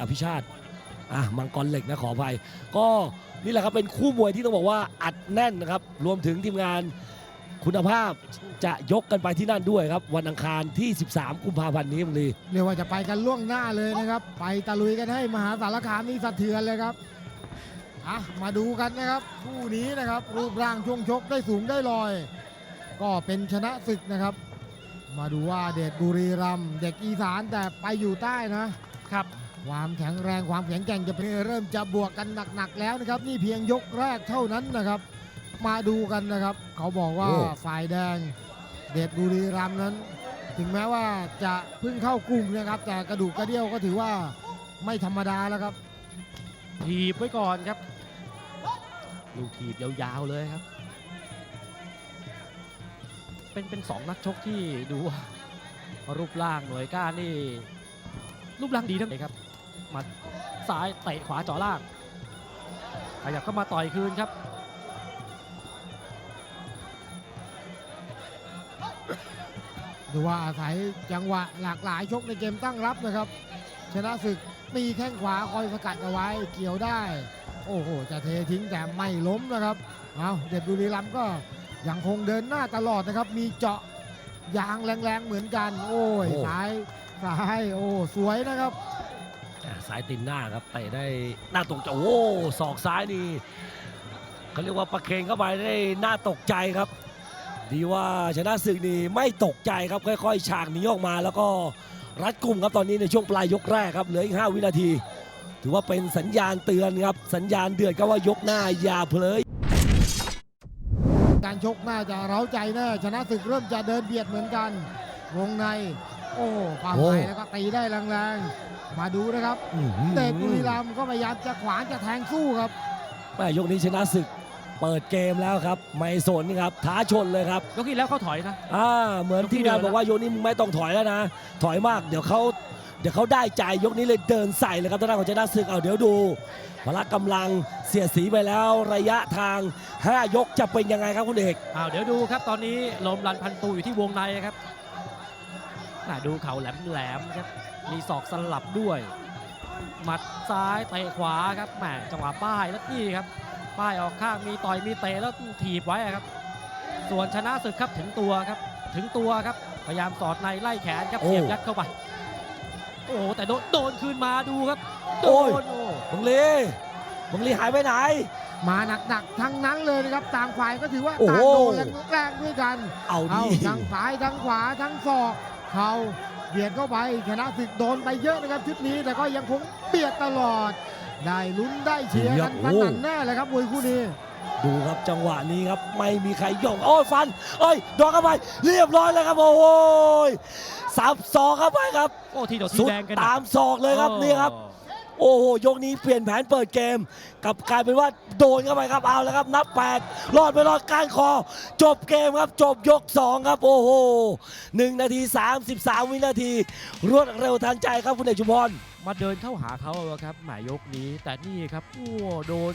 อภิชาติอะมังกรเหล็กนะขออภัย ก็นี่แหละครับเป็นคู่มวยที่ต้องบอกว่าอัดแน่นนะครับ รวมถึงทีมงานคุณภาพจะยกกันไปที่นั่นด้วยครับ วันอังคารที่ 13 กุมภาพันธ์นี้มึงลีเรียกว่าจะไปกันล่วงหน้าเลยนะครับ ไปตะลุยกันให้มหาสารคามนี่สะเทือนเลยครับอะมาดูกันนะครับคู่นี้นะครับ รูปร่างช่วงชกได้สูงได้ลอย ก็เป็นชนะศึกนะครับ มาดูว่าเดชบุรีรัมย์เด็กอีสานแต่ไปอยู่ใต้นะครับ ความแข็งแรงความแข็งแกร่งจะเป็นเริ่มจะบวกกันหนักๆแล้วนะครับ นี่เพียงยกแรกเท่านั้นนะครับ มาดูกันนะครับ เขาบอกว่าฝ่ายแดง เดชบุรีรัมย์นั้น ถึงแม้ว่าจะเพิ่งเข้ากลุ่มนะครับ แต่กระดูกกระเดี่ยวก็ถือว่าไม่ธรรมดาแล้วครับถีบไว้ก่อนครับลูกถีบยาวๆเลยครับ เป็นเป็นสองนักชกที่ดูว่ารูปร่างหน่วยก้านนี่รูปร่างดีทั้งนั้นครับ หมาซ้ายเตะขวาเจ่อล่าง ขยับเข้ามาต่อยคืนครับ ดูว่าอาศัยจังหวะหลากหลายชกในเกมตั้งรับนะครับ ชนะศึกตีแข้งขวาคอยสกัดเอาไว้เกี่ยวได้ โอ้โห จะเททิ้งแต่ไม่ล้มนะครับเอาเด็ดบุรีรัมย์ก็ยังคงเดินหน้าตลอดนะครับ มีเจาะยางแรงๆเหมือนกัน โอ้ยซ้ายซ้ายโอ้สวยนะครับ อะสายตินหน้าครับเตะได้หน้าตกใจโอ้ศอกซ้ายนี่เขาเรียกว่าประเคนเข้าไปได้หน้าตกใจครับ ดีว่าชนะศึกนี่ไม่ตกใจครับค่อยๆ ฉากหนีออกมา แล้วก็รัดกลุ่มครับตอนนี้ในช่วงปลายยกแรกครับเหลืออีก 5 วินาที ถือว่าเป็นสัญญาณเตือนครับสัญญาณเดือดก็ว่ายกหน้าอย่าเผลอการชกน่าจะเร้าใจแน่ชนะศึกเริ่มจะเดินเบียดเหมือนกันวงใน โอ้ความโอ้ไปแล้วก็ตีได้แรงๆ มาดูนะครับอื้อหือเตะบุรีรัมย์ก็พยายามจะขวางจะแทงสู้ครับแม่ยกนี้ชนะศึก เปิดเกมแล้วครับ ไม่สนครับท้าชนเลยครับยกที่แล้วเขาถอยนะอ่าเหมือนยกที่ที่งานเดินบอกว่า ยกนี้มึงไม่ต้องถอยแล้วนะ ถอยมากเดี๋ยวเขาเดี๋ยวเขาได้ใจยกนี้เลยเดินใส่เลยครับทางด้านของชนะศึกเอาเดี๋ยวดูพละกำลังเสียดสีไปแล้วระยะทาง 5 ยกจะเป็นยังไงครับคุณเอกอ้าวเดี๋ยวดูครับตอนนี้ลมรันพันตูอยู่ที่วงในครับน่า ดูเข่าแหลมๆครับมีศอกสลับด้วยหมัดซ้ายเตะขวาครับแหมจังหวะป้ายแล้วนี่ครับป้ายออกข้างมีต่อยมีเตะแล้วถีบไว้อะครับ ส่วนชนะศึกครับถึงตัวครับถึงตัวครับพยายามสอดในไล่แขนครับโอ้เสียบยัดเข้าไป โอ้โหแต่โดนโดนคืนมาดูครับโดโอ้ยนโอ้บังลีบังลีหายไปไหน มาหนักๆทั้งนั้นเลยนะครับต่างฝ่ายก็ถือว่าโอ้โหต่างโดนแรงๆด้วยกัน เอาเอาดิทั้งซ้ายทั้งขวาทั้งศอก เข่าเบียดเข้าไปชนะศึกโดนไปเยอะนะครับชุดนี้แต่ก็ยังคงเบียดตลอด ได้ลุ้นได้เชียร์กันสนั่นแน่เลยครับมวยคู่นี้ ดูครับจังหวะนี้ครับไม่มีใครย่องโอ้ยฟันโอ้ยดอกเข้าไป เรียบร้อยแล้วครับโอ้โหสับศอกเข้าไปครับโอ้ทีโดดทีสุดแดงกันตามศอกเลยครับนี่ครับ โอ้โหยกนี้เปลี่ยนแผนเปิดเกมกับกลายเป็นว่าโดนเข้าไปครับเอาแล้วครับนับ 8 รอดไปรอดก้านคอ จบเกมครับจบยก 2 ครับ โอ้โห1นาที 33 วินาที รวดเร็วทันใจครับคุณเอกชุมพรมาเดินเข้าหาเขาครับหมายยกนี้ แต่นี่ครับโอ้โดน